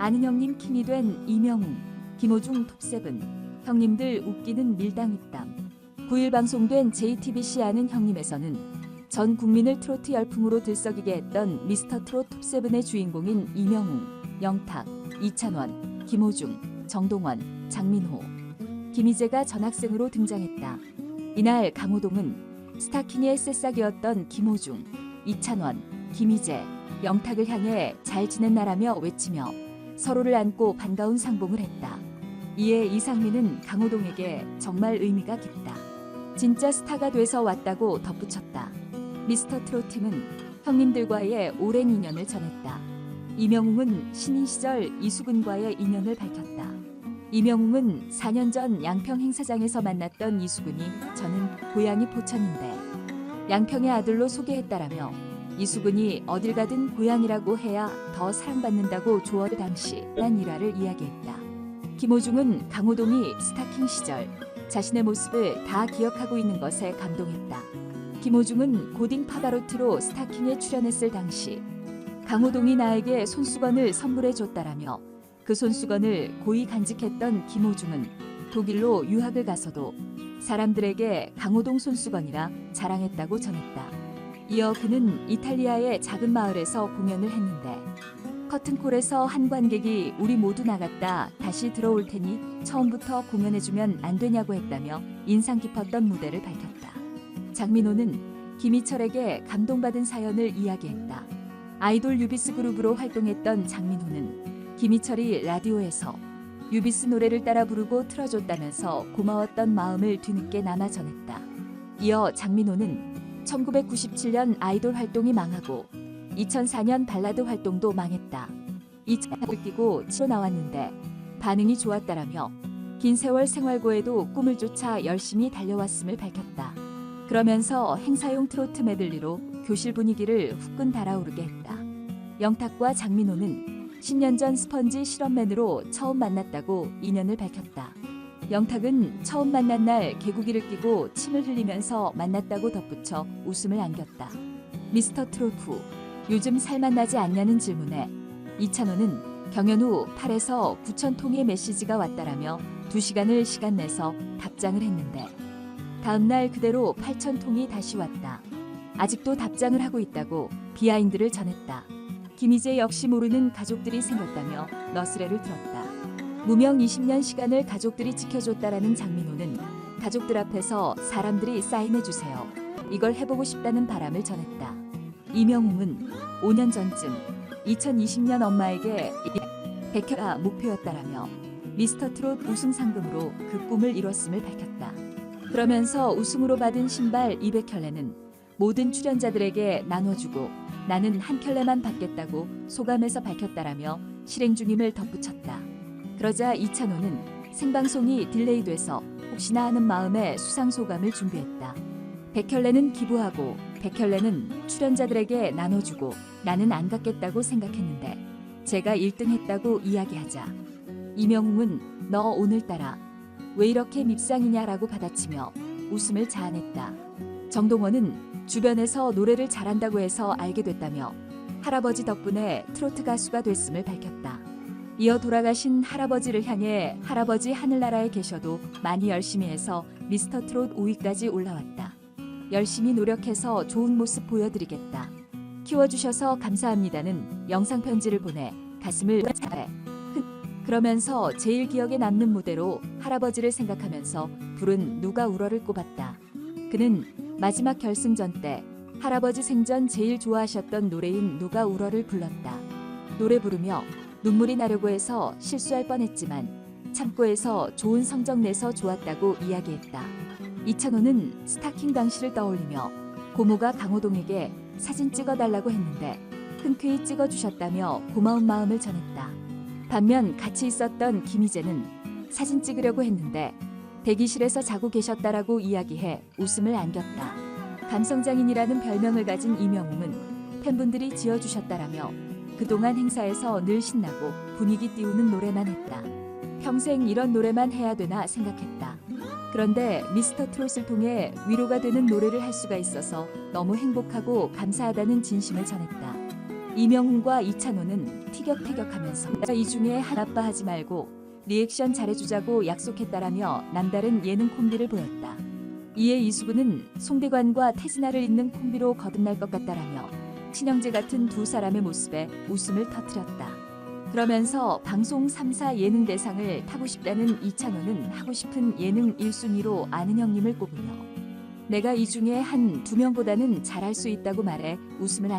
아는 형님 킹이 된 이명웅, 김호중 톱세븐, 형님들 웃기는 밀당 입담. 9일 방송된 JTBC 아는 형님에서는 전 국민을 트로트 열풍으로 들썩이게 했던 미스터 트롯 톱세븐의 주인공인 이명웅, 영탁, 이찬원, 김호중, 정동원, 장민호, 김희재가 전학생으로 등장했다. 이날 강호동은 스타킹의 새싹이었던 김호중, 이찬원, 김희재, 영탁을 향해 잘 지냈나라며 외치며 서로를 안고 반가운 상봉을 했다. 이에 이상민은 강호동에게 정말 의미가 깊다. 진짜 스타가 돼서 왔다고 덧붙였다. 미스터 트로트는 형님들과의 오랜 인연을 전했다. 이명웅은 신인 시절 이수근과의 인연을 밝혔다. 이명웅은 4년 전 양평 행사장에서 만났던 이수근이 저는 고향이 포천인데 양평의 아들로 소개했다라며 이수근이 어딜 가든 고향이라고 해야 더 사랑받는다고 조언 당시 난 일화를 이야기했다. 김호중은 강호동이 스타킹 시절 자신의 모습을 다 기억하고 있는 것에 감동했다. 김호중은 고딩 파바로티로 스타킹에 출연했을 당시 강호동이 나에게 손수건을 선물해 줬다라며 그 손수건을 고이 간직했던 김호중은 독일로 유학을 가서도 사람들에게 강호동 손수건이라 자랑했다고 전했다. 이어 그는 이탈리아의 작은 마을에서 공연을 했는데 커튼콜에서 한 관객이 우리 모두 나갔다 다시 들어올 테니 처음부터 공연해주면 안 되냐고 했다며 인상 깊었던 무대를 밝혔다. 장민호는 김희철에게 감동받은 사연을 이야기했다. 아이돌 유비스 그룹으로 활동했던 장민호는 김희철이 라디오에서 유비스 노래를 따라 부르고 틀어줬다면서 고마웠던 마음을 뒤늦게 남아 전했다. 이어 장민호는 1997년 아이돌 활동이 망하고 2004년 발라드 활동도 망했다. 이 차를 끼고 치러 나왔는데 반응이 좋았다라며 긴 세월 생활고에도 꿈을 쫓아 열심히 달려왔음을 밝혔다. 그러면서 행사용 트로트 메들리로 교실 분위기를 후끈 달아오르게 했다. 영탁과 장민호는 10년 전 스펀지 실험맨으로 처음 만났다고 인연을 밝혔다. 영탁은 처음 만난 날 개구기를 끼고 침을 흘리면서 만났다고 덧붙여 웃음을 안겼다. 미스터 후 요즘 살맛나지 않냐는 질문에 이찬호는 경연 후 8에서 9천 통의 메시지가 왔다라며 2시간을 시간 내서 답장을 했는데 다음 날 그대로 8천 통이 다시 왔다. 아직도 답장을 하고 있다고 비하인드를 전했다. 김희재 역시 모르는 가족들이 생겼다며 너스레를 들었다. 무명 20년 시간을 가족들이 지켜줬다라는 장민호는 가족들 앞에서 사람들이 사인해 주세요. 이걸 해보고 싶다는 바람을 전했다. 이명웅은 5년 전쯤 2020년 엄마에게 백혈아 목표였다라며 미스터 트롯 우승 상금으로 그 꿈을 이뤘음을 밝혔다. 그러면서 우승으로 받은 신발 200켤레는 모든 출연자들에게 나눠주고 나는 한 켤레만 받겠다고 소감에서 밝혔다라며 실행 중임을 덧붙였다. 그러자 이찬호는 생방송이 딜레이돼서 혹시나 하는 마음에 수상 소감을 준비했다. 백혈레는 기부하고 백혈레는 출연자들에게 나눠주고 나는 안 갖겠다고 생각했는데 제가 1등 했다고 이야기하자 이명웅은 너 오늘따라 왜 이렇게 밉상이냐라고 받아치며 웃음을 자아냈다. 정동원은 주변에서 노래를 잘한다고 해서 알게 됐다며 할아버지 덕분에 트로트 가수가 됐음을 밝혔다. 이어 돌아가신 할아버지를 향해 할아버지 하늘나라에 계셔도 많이 열심히 해서 미스터 트롯 5위까지 올라왔다. 열심히 노력해서 좋은 모습 보여드리겠다. 키워주셔서 감사합니다는 영상 편지를 보내 가슴을 차해. 그러면서 제일 기억에 남는 무대로 할아버지를 생각하면서 부른 누가 울어를 꼽았다. 그는 마지막 결승전 때 할아버지 생전 제일 좋아하셨던 노래인 누가 울어를 불렀다. 노래 부르며 눈물이 나려고 해서 실수할 뻔했지만 참고 해서 좋은 성적 내서 좋았다고 이야기했다. 이찬호는 스타킹 당시를 떠올리며 고모가 강호동에게 사진 찍어달라고 했는데 흔쾌히 찍어주셨다며 고마운 마음을 전했다. 반면 같이 있었던 김희재는 사진 찍으려고 했는데 대기실에서 자고 계셨다라고 이야기해 웃음을 안겼다. 감성장인이라는 별명을 가진 이명웅은 팬분들이 지어주셨다라며 그동안 행사에서 늘 신나고 분위기 띄우는 노래만 했다. 평생 이런 노래만 해야 되나 생각했다. 그런데 미스터 트롯을 통해 위로가 되는 노래를 할 수가 있어서 너무 행복하고 감사하다는 진심을 전했다. 이명훈과 이찬호는 티격태격하면서 이 중에 하나빠 하지 말고 리액션 잘해주자고 약속했다라며 남다른 예능 콤비를 보였다. 이에 이수근은 송대관과 태진아를 잇는 콤비로 거듭날 것 같다라며 친형제 같은 두 사람의 모습에 웃음을 터뜨렸다. 그러면서 방송 3사 예능 대상을 타고 싶다는 이찬호는 하고 싶은 예능 1순위로 아는 형님을 꼽으며 내가 이 중에 한 두 명보다는 잘할 수 있다고 말해 웃음을 안겼다.